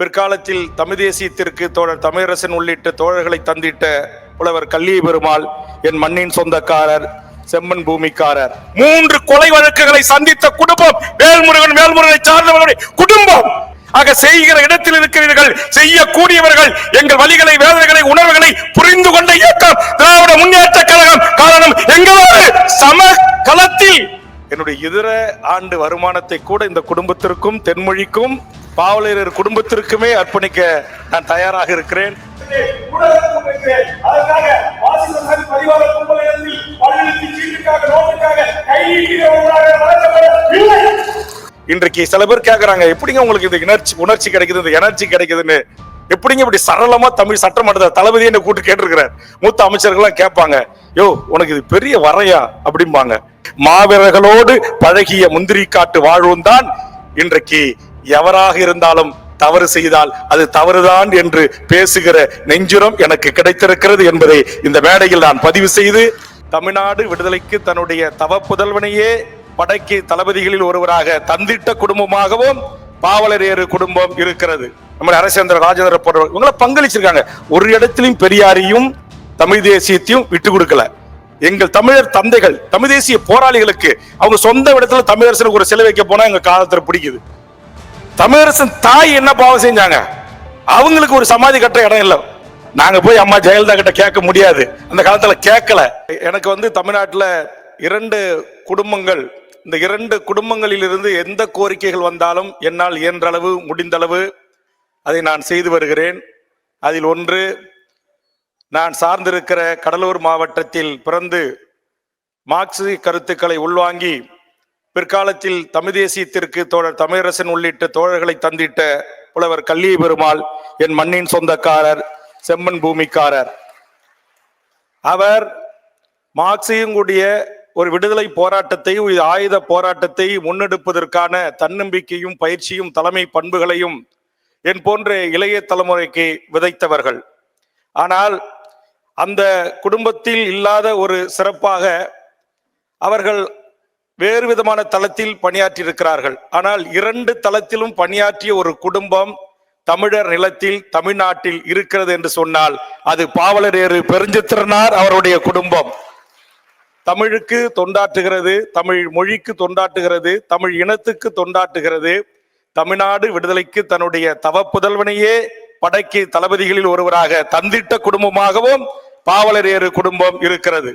பிற்காலத்தில் தமிழ் தேசியத்திற்கு தோழர் தமிழரசன் உள்ளிட்ட தோழர்களை தந்திட்ட புலவர் கல்லிய பெருமாள் என் மண்ணின் சொந்தக்காரர் செம்மன் பூமிக்காரர். மூன்று கொலை வழக்குகளை சந்தித்த குடும்பம் வேல்முருகன் வேல்முருகனை சார்ந்தவர்களுடைய குடும்பம். ஆக செய்கிற இடத்தில் இருக்கிறீர்கள் செய்யக்கூடியவர்கள் எங்கள் வழிகளை வேதனைகளை உணர்வுகளை புரிந்து கொண்ட இயக்கம் திராவிட முன்னேற்ற கழகம். காரணம் எங்களோடு சம களத்தில் என்னுடைய இதர ஆண்டு வருமானத்தை கூட இந்த குடும்பத்திற்கும் தென்மொழிக்கும் பாவலரர் குடும்பத்திற்குமே அர்ப்பணிக்க நான் தயாராக இருக்கிறேன். இன்றைக்கு சில பேர் கேட்கறாங்க எப்படிங்க உங்களுக்கு இந்த உணர்ச்சி உணர்ச்சி கிடைக்குது இந்த எனர்ஜி கிடைக்குதுன்னு எப்படிங்க இப்படி சரளமா தமிழ் சட்டமன்ற தளபதி என்ன கூட்டு கேட்டிருக்கிறார்? மூத்த அமைச்சர்கள்லாம் கேட்பாங்க. யோ உனக்கு இது பெரிய வரையா? அப்படிம்பாங்க. மாவீரர்களோடு பழகிய முந்திரி காட்டு வாழ்வும் தான் இன்றைக்கு எவராக இருந்தாலும் தவறு செய்தால் அது தவறுதான் என்று பேசுகிற நெஞ்சுரம் எனக்கு கிடைத்திருக்கிறது என்பதை இந்த மேடையில் நான் பதிவு செய்து தமிழ்நாடு விடுதலைக்கு தன்னுடைய தவ புதல்வனையே படைக்கு தளபதிகளில் ஒருவராக தந்திட்ட குடும்பமாகவும் பாவலரேறு குடும்பம் இருக்கிறது. நம்ம அரசேந்திர ராஜேந்திர போன்றவர் இவங்கள பங்களிச்சிருக்காங்க. ஒரு இடத்திலும் பெரியாரையும் தமிழ் தேசியத்தையும் விட்டு கொடுக்கல. எங்கள் தமிழர் தந்தைகள் தமிழ் தேசிய போராளிகளுக்கு அவங்க சொந்த இடத்துல தமிழரசனுக்கு ஒரு சிலை வைக்க போனா எங்க காலத்துல பிடிக்குது. தமிழரசன் தாய் என்ன பாவம் செஞ்சாங்க? அவங்களுக்கு ஒரு சமாதி கட்ட இடம் இல்லை. நாங்க போய் அம்மா ஜெயலலிதா கிட்ட கேட்க முடியாது. அந்த காலத்துல கேட்கல. எனக்கு வந்து தமிழ்நாட்டுல இரண்டு குடும்பங்கள் இந்த இரண்டு குடும்பங்களில் இருந்து எந்த கோரிக்கைகள் வந்தாலும் என்னால் இயன்றளவு முடிந்தளவு அதை நான் செய்து வருகிறேன். அதில் ஒன்று நான் சார்ந்திருக்கிற கடலூர் மாவட்டத்தில் பிறந்து மார்க்சிய கருத்துக்களை உள்வாங்கி பிற்காலத்தில் தமிழ் தேசியத்திற்கு தோழர் தமிழரசன் உள்ளிட்ட தோழர்களை தந்திட்ட புலவர் கல்லிய பெருமாள் என் மண்ணின் சொந்தக்காரர் செம்மன் பூமிக்காரர். அவர் மார்க்சியங்குடைய ஒரு விடுதலை போராட்டத்தை ஆயுத போராட்டத்தை முன்னெடுப்பதற்கான தன்னம்பிக்கையும் பயிற்சியும் தலைமை பண்புகளையும் என் போன்ற இளைய தலைமுறைக்கு விதைத்தவர்கள். ஆனால் அந்த குடும்பத்தில் இல்லாத ஒரு சிறப்பாக அவர்கள் வேறு விதமான தளத்தில் பணியாற்றியிருக்கிறார்கள். ஆனால் இரண்டு தளத்திலும் பணியாற்றிய ஒரு குடும்பம் தமிழர் நிலத்தில் தமிழ்நாட்டில் இருக்கிறது என்று சொன்னால் அது பாவலரேறு பெருஞ்சித்திரனார் அவருடைய குடும்பம். தமிழுக்கு தொண்டாற்றுகிறது தமிழ் மொழிக்கு தொண்டாற்றுகிறது தமிழ் இனத்துக்கு தொண்டாற்றுகிறது தமிழ்நாடு விடுதலைக்கு தன்னுடைய தவ புதல்வனையே படைக்கு தளபதிகளில் ஒருவராக தந்திட்ட குடும்பமாகவும் பாவலரேறு குடும்பம் இருக்கிறது.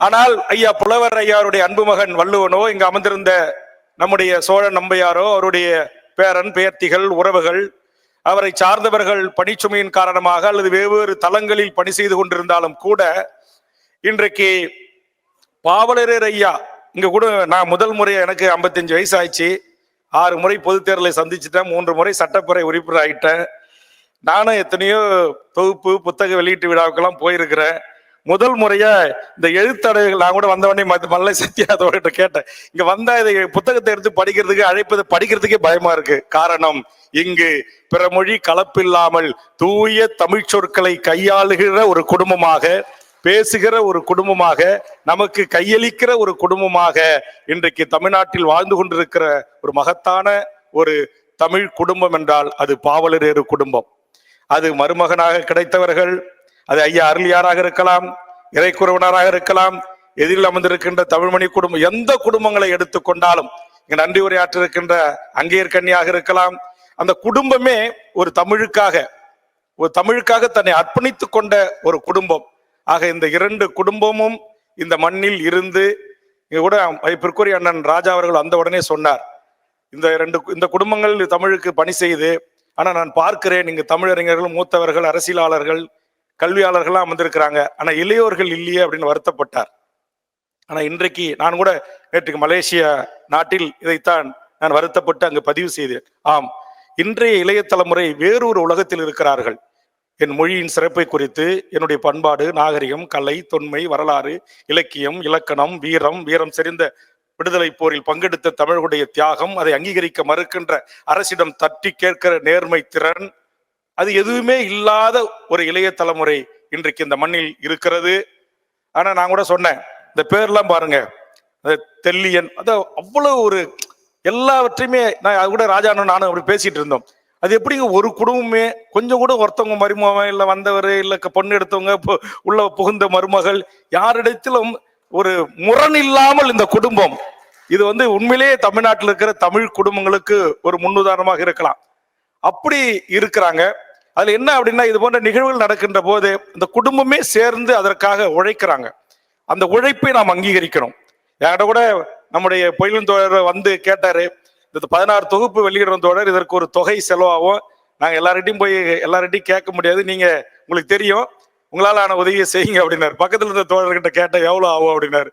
ஆனால் ஐயா புலவர் ஐயாருடைய அன்பு மகன் வள்ளுவனோ இங்கு அமர்ந்திருந்த நம்முடைய சோழ நம்பையாரோ அவருடைய பேரன் பேர்த்திகள் உறவுகள் அவரை சார்ந்தவர்கள் பணிச்சுமையின் காரணமாக அல்லது வெவ்வேறு தளங்களில் பணி செய்து கொண்டிருந்தாலும் கூட இன்றைக்கு பாவலரேர் ஐயா இங்க கூட நான் முதல் முறை எனக்கு 55 வயசு ஆயிடுச்சு. ஆறு முறை பொதுத் தேர்தலை சந்திச்சுட்டேன் மூன்று முறை சட்டப்பேரவை உறுப்பினர் ஆகிட்டேன் நானும் எத்தனையோ தொகுப்பு புத்தக வெளியீட்டு விழாவுக்கெல்லாம் போயிருக்கிறேன். முதல் முறையா இந்த எழுத்தடைகள் நான் கூட வந்தவொடனே மத்த மல்லை சத்யாதோட கேட்டேன். இங்க வந்தா இதை புத்தகத்தை எடுத்து படிக்கிறதுக்கு அழைப்பது படிக்கிறதுக்கே பயமா இருக்கு. காரணம் இங்கு பிற மொழி கலப்பில்லாமல் தூய தமிழ் சொற்களை கையாளுகிற ஒரு குடும்பமாக பேசுகிற ஒரு குடும்பமாக நமக்கு கையளிக்கிற ஒரு குடும்பமாக இன்றைக்கு தமிழ்நாட்டில் வாழ்ந்து கொண்டிருக்கிற ஒரு மகத்தான ஒரு தமிழ் குடும்பம் என்றால் அது பாவலரேறு குடும்பம். அது மருமகனாக கிடைத்தவர்கள் அது ஐயா அருளியாராக இருக்கலாம் இறைக்குறவனராக இருக்கலாம் எதிரில் அமர்ந்திருக்கின்ற தமிழ்மணி குடும்பம் எந்த குடும்பங்களை எடுத்துக்கொண்டாலும் இங்க நன்றி உரையாற்றிருக்கின்ற அங்கேயர் கன்னியாக இருக்கலாம். அந்த குடும்பமே ஒரு தமிழுக்காக ஒரு தமிழுக்காக தன்னை அர்ப்பணித்து கொண்ட ஒரு குடும்பம். ஆக இந்த இரண்டு குடும்பமும் இந்த மண்ணில் இருந்து இங்க கூட பிற்குரிய அண்ணன் ராஜா அவர்கள் அந்த உடனே சொன்னார் இந்த ரெண்டு இந்த குடும்பங்கள் தமிழுக்கு பணி செய்து ஆனா நான் பார்க்கிறேன் இங்கு தமிழறிஞர்கள் மூத்தவர்கள் அரசியலாளர்கள் கல்வியாளர்கள்லாம் வந்திருக்கிறாங்க ஆனா இளையோர்கள் இல்லையே அப்படின்னு வருத்தப்பட்டார். ஆனா இன்றைக்கு நான் கூட நேற்றுக்கு மலேசியா நாட்டில் இதைத்தான் நான் வருத்தப்பட்டு அங்கு பதிவு செய்தேன். ஆம் இன்றைய இளைய தலைமுறை வேறொரு உலகத்தில் இருக்கிறார்கள். என் மொழியின் சிறப்பை குறித்து என்னுடைய பண்பாடு நாகரிகம் கலை தொன்மை வரலாறு இலக்கியம் இலக்கணம் வீரம் வீரம் செறிந்த விடுதலை போரில் பங்கெடுத்த தமிழர்களுடைய தியாகம் அதை அங்கீகரிக்க மறுக்கின்ற அரசிடம் தட்டி கேட்கிற நேர்மை திறன் அது எதுவுமே இல்லாத ஒரு இளைய தலைமுறை இன்றைக்கு இந்த மண்ணில் இருக்கிறது. ஆனா நான் கூட சொன்னேன் இந்த பேர்லாம் பாருங்க தெல்லியன் அது அவ்வளவு ஒரு எல்லாவற்றையுமே நான் அது கூட ராஜானும் நானும் அப்படி பேசிட்டு இருந்தோம். அது எப்படிங்க ஒரு குடும்பமே கொஞ்சம் கூட ஒருத்தவங்க மருமகன் இல்லை வந்தவர் இல்லை பொண்ணு எடுத்தவங்க பு- உள்ள புகுந்த மருமகள் யாரிடத்திலும் ஒரு முரண் இல்லாமல் இந்த குடும்பம். இது வந்து உண்மையிலேயே தமிழ்நாட்டில் இருக்கிற தமிழ் குடும்பங்களுக்கு ஒரு முன்னுதாரணமாக இருக்கலாம். அப்படி இருக்கிறாங்க. அதுல என்ன அப்படின்னா இது போன்ற நிகழ்வுகள் நடக்கின்ற போது இந்த குடும்பமே சேர்ந்து அதற்காக உழைக்கிறாங்க. அந்த உழைப்பை நாம் அங்கீகரிக்கணும் என்கிட்ட கூட நம்முடைய பொயிலும் தோழர் வந்து கேட்டாரு இந்த பதினாறு தொகுப்பு வெளியிடுற தொடர் இதற்கு ஒரு தொகை செலவாகும். நாங்கள் எல்லார்கிட்டையும் போய் எல்லார்கிட்டையும் கேட்க முடியாது. நீங்கள் உங்களுக்கு தெரியும். உங்களால் ஆன உதவியை செய்யுங்க அப்படின்னாரு. பக்கத்தில் இருந்த தோழர்கிட்ட கேட்டால் எவ்வளோ ஆகும்? அப்படின்னாரு.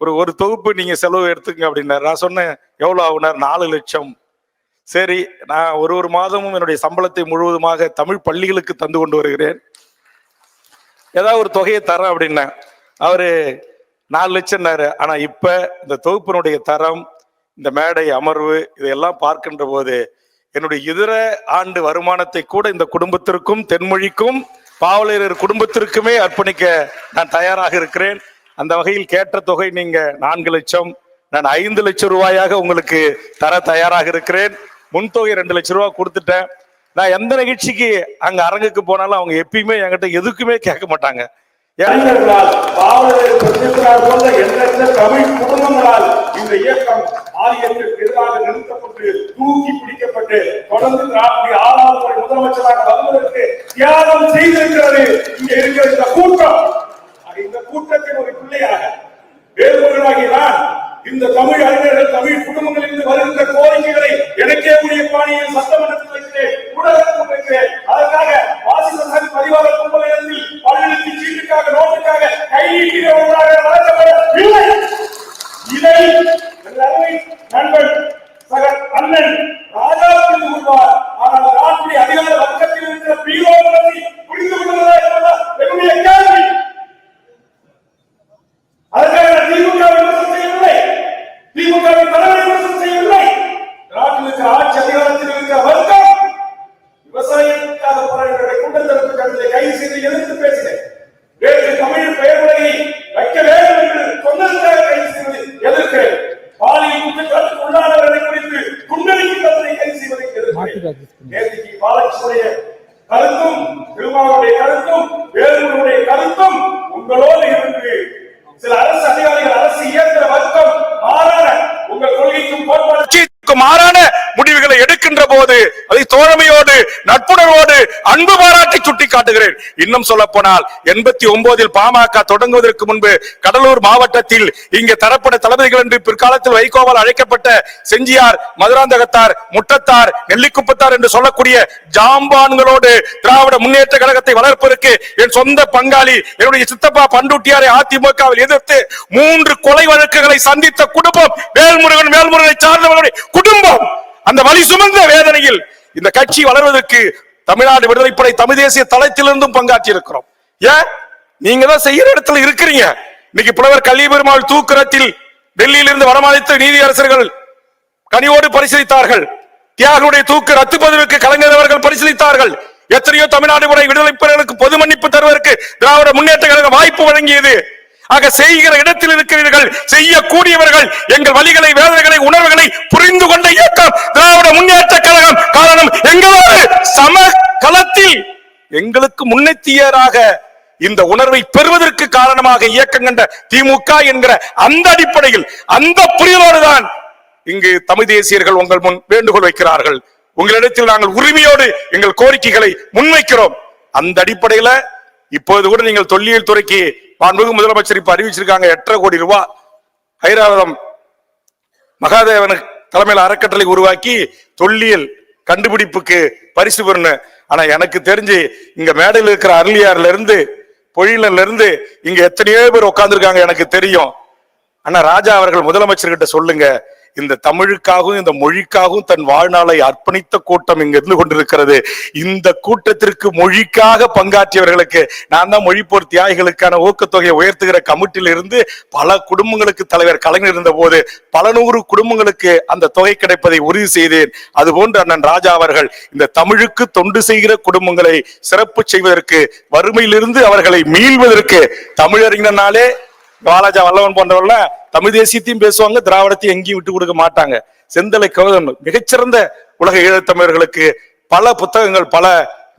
ஒரு ஒரு தொகுப்பு நீங்கள் செலவு எடுத்துக்கங்க அப்படின்னாரு. நான் சொன்னேன் எவ்வளோ ஆகுனார் நாலு லட்சம். சரி நான் ஒரு ஒரு மாதமும் என்னுடைய சம்பளத்தை முழுவதுமாக தமிழ் பள்ளிகளுக்கு தந்து கொண்டு வருகிறேன். ஏதாவது ஒரு தொகையை தரேன் அப்படின்னேன். அவர் நாலு லட்சம்னாரு. ஆனால் இப்போ இந்த தொகுப்பினுடைய தரம் இந்த மேடை அமர்வு இதையெல்லாம் பார்க்கின்ற போது என்னுடைய இதர ஆண்டு வருமானத்தை கூட இந்த குடும்பத்திற்கும் தென்மொழிக்கும் பாவலரர் குடும்பத்திற்குமே அர்ப்பணிக்க நான் தயாராக இருக்கிறேன். அந்த வகையில் கேட்ட தொகை நீங்க நான்கு லட்சம் நான் ஐந்து லட்சம் ரூபாயாக உங்களுக்கு தர தயாராக இருக்கிறேன். முன்தொகை ரெண்டு லட்சம் ரூபாய் கொடுத்துட்டேன். நான் எந்த நிகழ்ச்சிக்கு அங்க அரங்குக்கு போனாலும் அவங்க எப்பயுமே என்கிட்ட எதுக்குமே கேட்க மாட்டாங்க. இளைஞர்களால் பாவலர்கள் பிரதேசரால் போன்ற எண்ணற்ற தமிழ் குடும்பங்களால் இந்த இயக்கம் ஆலயத்திற்கு எதிராக நிறுத்தப்பட்டு தூக்கி பிடிக்கப்பட்டு தொடர்ந்து நாட்டில் ஆறாவது முறை முதலமைச்சராக வருவதற்கு தியாகம் செய்திருக்கிறது. இங்க இருக்கிற இந்த கூட்டம். இந்த கூட்டத்தின் ஒரு பிள்ளையாக வேறுபொருளாகி நான் இந்த தமிழ் உங்களோடு போது அதை தோழமையோடு நட்புணர்வோடு அன்பு பாராட்டி சுட்டி காட்டுகிறேன் இன்னும் சொல்ல போனால் எண்பத்தி ஒன்பதில் பாமக தொடங்குவதற்கு முன்பு கடலூர் மாவட்டத்தில் இங்கே தரப்பட தளபதிகள் என்று பிற்காலத்தில் வைகோவால் அழைக்கப்பட்ட செஞ்சியார் மதுராந்தகத்தார் முட்டத்தார் நெல்லிக்குப்பத்தார் என்று சொல்லக்கூடிய ஜாம்பான்களோடு திராவிட முன்னேற்ற கழகத்தை வளர்ப்பதற்கு என் சொந்த பங்காளி என்னுடைய சித்தப்பா பண்டுட்டியாரை அதிமுகவில் எதிர்த்து மூன்று கொலை வழக்குகளை சந்தித்த குடும்பம் வேல்முருகன் வேல்முருகனை சார்ந்தவர்களுடைய குடும்பம். அந்த வழி சுமந்த வேதனையில் இந்த கட்சி வளர்வதற்கு தமிழ்நாடு விடுதலைப்படை தமிழ் தேசிய தளத்திலிருந்தும் பங்காற்றி இருக்கிறோம் ஏன்? நீங்க தான் செய்யற இடத்துல இருக்கிறீங்க. இன்னைக்கு புலவர் கல்வி பெருமாள் தூக்குறத்தில் டெல்லியிலிருந்து வரமழைத்த நீதியரசர்கள் கனியோடு பரிசீலித்தார்கள். தியாகனுடைய தூக்கு ரத்து பதிவுக்கு கலைஞர் அவர்கள் பரிசீலித்தார்கள். எத்தனையோ தமிழ்நாடு விடுதலை பெறர்களுக்கு பொது மன்னிப்பு தருவதற்கு திராவிட முன்னேற்ற கழகம் வாய்ப்பு வழங்கியது. ஆக செய்கிற இடத்தில் இருக்கிறீர்கள் செய்யக்கூடியவர்கள் எங்கள் வழிகளை வேதனைகளை உணர்வுகளை புரிந்து கொண்ட இயக்கம் திராவிட முன்னேற்ற கழகம். காரணம் எங்களோடு சம களத்தில் எங்களுக்கு முன்னெத்தியராக இந்த உணர்வை பெறுவதற்கு காரணமாக இயக்கம் கண்ட திமுக என்கிற அந்த அடிப்படையில் அந்த புரியலோடு தான் இங்கு தமிழ் தேசியர்கள் உங்கள் முன் வேண்டுகோள் வைக்கிறார்கள். உங்களிடத்தில் நாங்கள் உரிமையோடு எங்கள் கோரிக்கைகளை முன்வைக்கிறோம். அந்த அடிப்படையில இப்போது கூட நீங்கள் தொல்லியல் துறைக்கு மாண்புமிகு முதலமைச்சர் இப்ப அறிவிச்சிருக்காங்க எட்டரை கோடி ரூபாய் ஐராவதம் மகாதேவன் தலைமையில் அறக்கட்டளை உருவாக்கி தொல்லியல் கண்டுபிடிப்புக்கு பரிசு பெறணும் ஆனா எனக்கு தெரிஞ்சு இங்க மேடையில் இருக்கிற அருளியார்ல இருந்து பொழிலன்ல இருந்து இங்க எத்தனையோ பேர் உட்காந்துருக்காங்க எனக்கு தெரியும். ஆனா ராஜா அவர்கள் முதலமைச்சர்கிட்ட சொல்லுங்க. இந்த தமிழுக்காகவும் இந்த மொழிக்காகவும் தன் வாழ்நாளை அர்ப்பணித்த கூட்டம் இங்க இருந்து கொண்டிருக்கிறது. இந்த கூட்டத்திற்கு மொழிக்காக பங்காற்றியவர்களுக்கு நான் தான் மொழிப்போர் தியாகிகளுக்கான ஊக்கத்தொகையை உயர்த்துகிற கமிட்டியில் இருந்து பல குடும்பங்களுக்கு தலைவர் கலைஞர் இருந்த போது பல நூறு குடும்பங்களுக்கு அந்த தொகை கிடைப்பதை உறுதி செய்தேன். அதுபோன்று அண்ணன் ராஜா அவர்கள் இந்த தமிழுக்கு தொண்டு செய்கிற குடும்பங்களை சிறப்பு செய்வதற்கு வறுமையிலிருந்து அவர்களை மீள்வதற்கு தமிழறிஞர்னாலே பாலாஜா வல்லவன் போன்றவர்கள் தமிழ் தேசியத்தையும் பேசுவாங்க திராவிடத்தையும் எங்கேயும் விட்டு கொடுக்க மாட்டாங்க. செந்தலை கௌதம் மிகச்சிறந்த உலக ஈழத்தமிழர்களுக்கு பல புத்தகங்கள் பல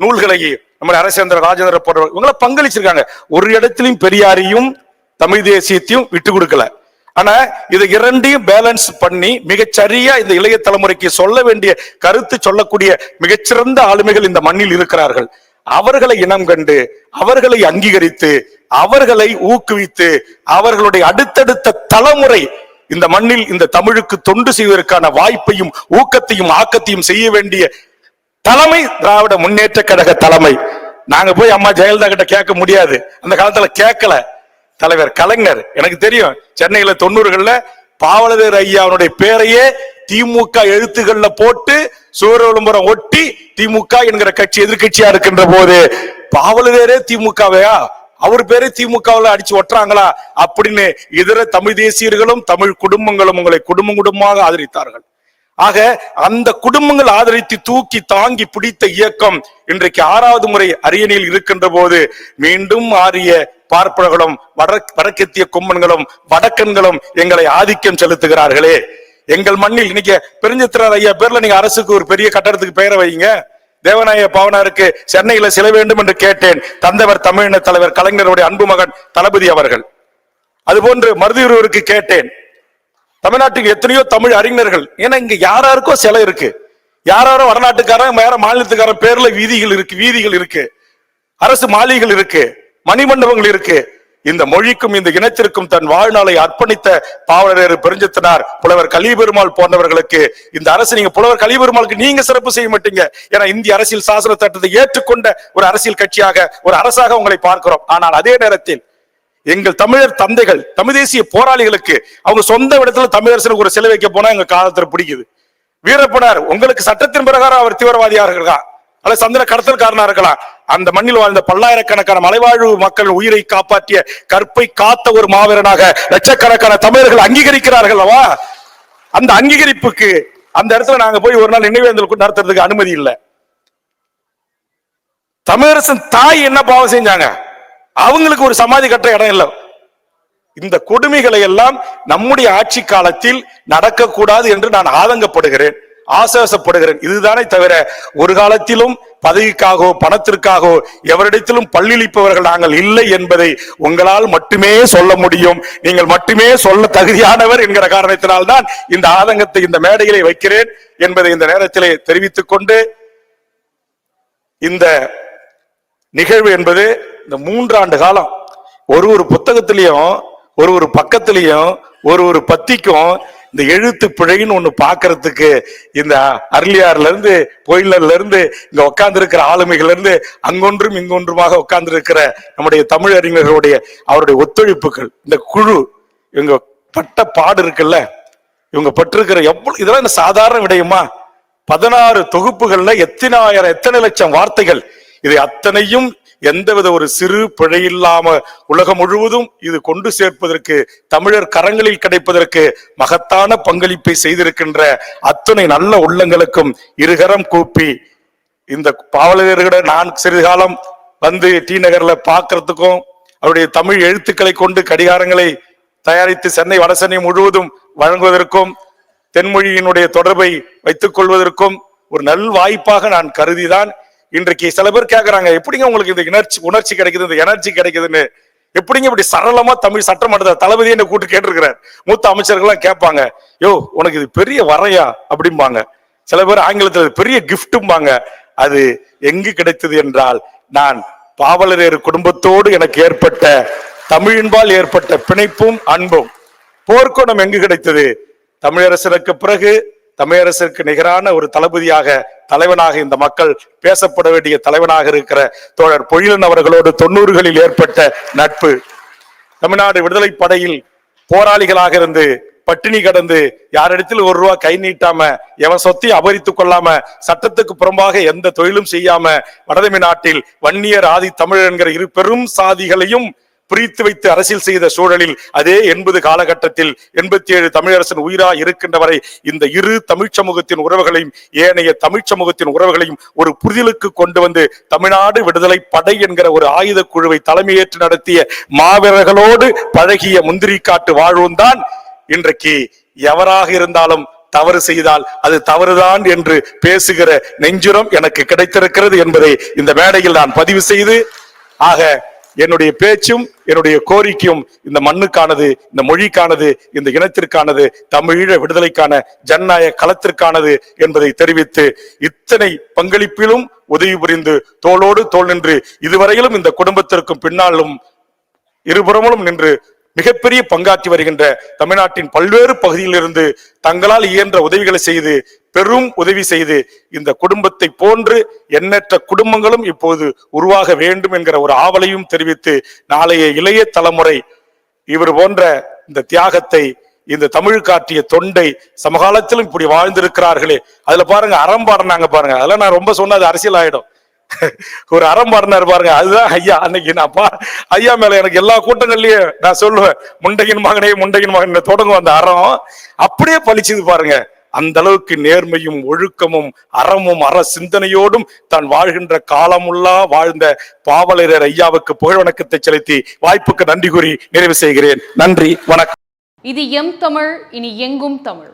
நூல்களை நம்முடைய அரசேந்திர ராஜேந்திர போன்றவர் இவங்கள பங்களிச்சிருக்காங்க. ஒரு இடத்திலையும் பெரியாரையும் தமிழ் தேசியத்தையும் விட்டு கொடுக்கல. ஆனா இதை இரண்டையும் பேலன்ஸ் பண்ணி மிகச்சரியா இந்த இளைய தலைமுறைக்கு சொல்ல வேண்டிய கருத்து சொல்லக்கூடிய மிகச்சிறந்த ஆளுமைகள் இந்த மண்ணில் இருக்கிறார்கள். அவர்களை இனம் கண்டு அவர்களை அங்கீகரித்து அவர்களை ஊக்குவித்து அவர்களுடைய அடுத்தடுத்த தலைமுறை இந்த மண்ணில் இந்த தமிழுக்கு தொண்டு செய்வதற்கான வாய்ப்பையும் ஊக்கத்தையும் ஆக்கத்தையும் செய்ய வேண்டிய தலைமை திராவிட முன்னேற்ற கழக தலைமை. நாங்க போய் அம்மா ஜெயலலிதா கிட்ட கேட்க முடியாது. அந்த காலத்துல கேட்கல. தலைவர் கலைஞர் எனக்கு தெரியும். சென்னையில தொண்ணூறுகள்ல பாவலதேர் ஐயாவுடைய பேரையே திமுக எழுத்துக்கள்ல போட்டு சுவர் விளம்பரம் ஒட்டி திமுக என்கிற கட்சி எதிர்க்கட்சியா இருக்கின்ற போது பாவலதேரே திமுகவையா அவர் பேரே திமுகவுல அடிச்சு ஒட்டுறாங்களா? அப்படின்னு இதர தமிழ் தேசியர்களும் தமிழ் குடும்பங்களும் உங்களை குடும்பம் குடும்பமாக ஆதரித்தார்கள். ஆக அந்த குடும்பங்கள் ஆதரித்து தூக்கி தாங்கி பிடித்த இயக்கம் இன்றைக்கு ஆறாவது முறை அரியணையில் இருக்கின்ற போது மீண்டும் ஆரிய பார்ப்பனர்களும் வட வடக்கெத்திய கொம்மன்களும் வடக்கன்களும் எங்களை ஆதிக்கம் செலுத்துகிறார்களே. எங்கள் மண்ணில் இன்னைக்கு பெருஞ்சித்திரார் ஐயா பேர்ல நீங்க அரசுக்கு ஒரு பெரிய கட்டடத்துக்கு பெயரை வைங்க. தேவநாய பவனாருக்கு சென்னையில சில வேண்டும் என்று கேட்டேன். தந்தவர் தமிழின தலைவர் கலைஞருடைய அன்பு மகன் தளபதி அவர்கள். அதுபோன்று மருதியூருக்கு கேட்டேன். தமிழ்நாட்டுக்கு எத்தனையோ தமிழ் அறிஞர்கள் ஏன்னா இங்க யாராருக்கோ சிலை இருக்கு. யாராரோ வடநாட்டுக்காரன் வேற மாநிலத்துக்காரன் பேர்ல வீதிகள் இருக்கு வீதிகள் இருக்கு. அரசு மாளிகைகள் இருக்கு மணிமண்டபங்கள் இருக்கு. இந்த மொழிக்கும் இந்த இனத்திற்கும் தன் வாழ்நாளை அர்ப்பணித்த பாவலரேறு பெருஞ்சத்தினார் புலவர் கலிபெருமாள் போன்றவர்களுக்கு இந்த அரசு நீங்க புலவர் கலிபெருமாளுக்கு நீங்க சிறப்பு செய்ய மாட்டீங்க. ஏன்னா இந்திய அரசியல் சாசன சட்டத்தை ஏற்றுக்கொண்ட ஒரு அரசியல் கட்சியாக ஒரு அரசாக உங்களை பார்க்கிறோம். ஆனால் அதே நேரத்தில் எங்கள் தமிழர் தந்தைகள் தமிழ் தேசிய போராளிகளுக்கு அவங்க சொந்த இடத்துல தமிழரசனுக்கு ஒரு சிலை வைக்க போனா எங்க காலத்துல பிடிக்குது. வீரப்பனார் உங்களுக்கு சட்டத்தின் பிரகாரம் அவர் தீவிரவாதியாக இருக்கலாம் அல்லது சந்திர கடத்தல்காரனா இருக்கலாம். அந்த மண்ணில் வாழ்ந்த பல்லாயிரக்கணக்கான மலைவாழ்வு மக்கள் உயிரை காப்பாற்றிய கற்பை காத்த ஒரு மாவீரனாக லட்சக்கணக்கான தமிழர்கள் அங்கீகரிக்கிறார்கள் அல்லவா? அந்த அங்கீகரிப்புக்கு அந்த இடத்துல நாங்க போய் ஒரு நாள் நினைவேந்தல் நடத்துறதுக்கு அனுமதி இல்லை. தமிழரசன் தாய் என்ன பாவம் செஞ்சாங்க? அவங்களுக்கு ஒரு சமாதி கட்ட இடம் இல்லை. இந்த கொடுமைகளை எல்லாம் நம்முடைய ஆட்சி காலத்தில் நடக்கக்கூடாது என்று நான் ஆதங்கப்படுகிறேன். ஆசாசப்படுகிறேன். இதுதானே தவிர ஒரு காலத்திலும் பதவிக்காகவோ பணத்திற்காகவோ எவரிடத்திலும் பள்ளியளிப்பவர்கள் நாங்கள் இல்லை என்பதை உங்களால் மட்டுமே சொல்ல முடியும். நீங்கள் மட்டுமே சொல்ல தகுதியானவர் என்கிற காரணத்தினால்தான் இந்த ஆதங்கத்தை இந்த மேடையிலே வைக்கிறேன் என்பதை இந்த நேரத்திலே தெரிவித்துக் கொண்டு இந்த நிகழ்வு என்பது இந்த மூன்றாண்டு காலம். ஒரு ஒரு புத்தகத்திலையும் ஒரு ஒரு பக்கத்திலையும் ஒரு ஒரு பத்திக்கும் இந்த எழுத்து பிழைன்னு ஒண்ணு பாக்குறதுக்கு இந்த அருளியார்ல இருந்து கோயிலர்ல இருந்து இங்க உட்கார்ந்து இருக்கிற ஆளுமைகள்ல இருந்து அங்கொன்றும் இங்கொன்றுமாக உட்கார்ந்து இருக்கிற நம்முடைய தமிழ் அறிஞர்களுடைய அவருடைய ஒத்துழைப்புகள் இந்த குழு இவங்க பட்ட பாடு இருக்குல்ல இவங்க பட்டிருக்கிற எவ்வளவு இதெல்லாம் என்ன சாதாரண விடயமா? பதினாறு தொகுப்புகள்ல எத்தனாயிரம் எத்தனை லட்சம் வார்த்தைகள். இதை அத்தனையும் எந்தவித ஒரு சிறு பிழையில்லாம உலகம் முழுவதும் இது கொண்டு சேர்ப்பதற்கு தமிழர் கரங்களில் கிடைப்பதற்கு மகத்தான பங்களிப்பை செய்திருக்கின்ற அத்தனை நல்ல உள்ளங்களுக்கும் இருகரம் கூப்பி இந்த பாவலர்களை நான் சிறிது காலம் வந்து டி நகர்ல பாக்குறதுக்கும் அவருடைய தமிழ் எழுத்துக்களை கொண்டு கடிகாரங்களை தயாரித்து சென்னை வடசென்னை முழுவதும் வழங்குவதற்கும் தென்மொழியினுடைய தொடர்பை வைத்துக் கொள்வதற்கும் ஒரு நல் வாய்ப்பாக நான் கருதிதான் இன்றைக்கு சில பேர் கேட்கறாங்க எப்படிங்க உங்களுக்கு இந்த உணர்ச்சி உணர்ச்சி கிடைக்குது இந்த எனர்ஜி கிடைக்குதுன்னு? எப்படிங்க இப்படி சரளமா தமிழ் சட்டமன்ற தளபதி என்ன கூட்டு கேட்டிருக்கிறார்? மூத்த அமைச்சர்கள்லாம் கேட்பாங்க யோ உனக்கு இது பெரிய வரையா? அப்படிம்பாங்க. சில பேர் ஆங்கிலத்தில் பெரிய கிஃப்ட்டும்பாங்க. அது எங்கு கிடைத்தது என்றால் நான் பாவலரேறு குடும்பத்தோடு எனக்கு ஏற்பட்ட தமிழின்பால் ஏற்பட்ட பிணைப்பும் அன்பும். போர்க்கோணம் எங்கு கிடைத்தது? தமிழரசனுக்கு பிறகு தமிழரசிற்கு நிகரான ஒரு தளபதியாக தலைவனாக இந்த மக்கள் பேசப்பட வேண்டிய தலைவனாக இருக்கிற தோழர் பொழிலன் அவர்களோடு தொண்ணூறுகளில் ஏற்பட்ட நட்பு. தமிழ்நாடு விடுதலை படையில் போராளிகளாக இருந்து பட்டினி கடந்து யாரிடத்தில் ஒரு ரூபா கை நீட்டாம எவன் சொத்தி அபரித்து கொள்ளாம சட்டத்துக்கு புறம்பாக எந்த தொழிலும் செய்யாம வடதமி நாட்டில் வன்னியர் ஆதி தமிழ் என்கிற இரு பெரும் சாதிகளையும் பிரித்து வைத்து அரசியல் செய்த சூழலில் அதே எண்பது காலகட்டத்தில் எண்பத்தி ஏழு தமிழரசன் உயிரா இருக்கின்ற வரை இந்த இரு தமிழ் சமூகத்தின் உறவுகளையும் ஏனைய தமிழ் சமூகத்தின் உறவுகளையும் ஒரு புரிதலுக்கு கொண்டு வந்து தமிழ்நாடு விடுதலை படை என்கிற ஒரு ஆயுத குழுவை தலைமையேற்று நடத்திய மாவீரர்களோடு பழகிய முந்திரி காட்டு வாழ்வும் தான் இன்றைக்கு எவராக இருந்தாலும் தவறு செய்தால் அது தவறுதான் என்று பேசுகிற நெஞ்சுரம் எனக்கு கிடைத்திருக்கிறது என்பதை இந்த மேடையில் நான் பதிவு செய்து ஆக என்னுடைய பேச்சும் என்னுடைய கோரிக்கையும் இந்த மண்ணுக்கானது இந்த மொழிக்கானது இந்த இனத்திற்கானது தமிழீழ விடுதலைக்கான ஜனநாயக களத்திற்கானது என்பதை தெரிவித்து இத்தனை பங்களிப்பிலும் உதவி புரிந்து தோளோடு தோள் நின்று இதுவரையிலும் இந்த குடும்பத்திற்கும் பின்னாலும் இருபுறமும் நின்று மிகப்பெரிய பங்காற்றி வருகின்ற தமிழ்நாட்டின் பல்வேறு பகுதியிலிருந்து தங்களால் இயன்ற உதவிகளை செய்து பெரும் உதவி செய்து இந்த குடும்பத்தை போன்று எண்ணற்ற குடும்பங்களும் இப்போது உருவாக வேண்டும் என்கிற ஒரு ஆவலையும் தெரிவித்து நாளைய இளைய தலைமுறை இவர் போன்ற இந்த தியாகத்தை இந்த தமிழ் காட்டிய தொண்டை சமகாலத்திலும் இப்படி வாழ்ந்திருக்கிறார்களே. அதுல பாருங்க அறம் பாடுறாங்க பாருங்க. அதெல்லாம் நான் ரொம்ப சொன்னது அரசியல் ஆயிடும். ஒரு அறம் பாடினார் பாருங்க. அதுதான் ஐயா அன்னைக்கு நான் பா ஐயா மேல எனக்கு எல்லா கூட்டங்கள்லயும் நான் சொல்லுவேன். முண்டையின் மகனே முண்டையின் மகன் தொடங்கும் அந்த அறம். அப்படியே பழிச்சுது பாருங்க. அந்த அளவுக்கு நேர்மையும் ஒழுக்கமும் அறமும் அற சிந்தனையோடும் தான் வாழ்கின்ற காலமுள்ளா வாழ்ந்த பாவலரர் ஐயாவுக்கு புகழ் வணக்கத்தை செலுத்தி வாய்ப்புக்கு நன்றி கூறி நிறைவு செய்கிறேன். நன்றி வணக்கம். இது எம் தமிழ் இனி எங்கும் தமிழ்.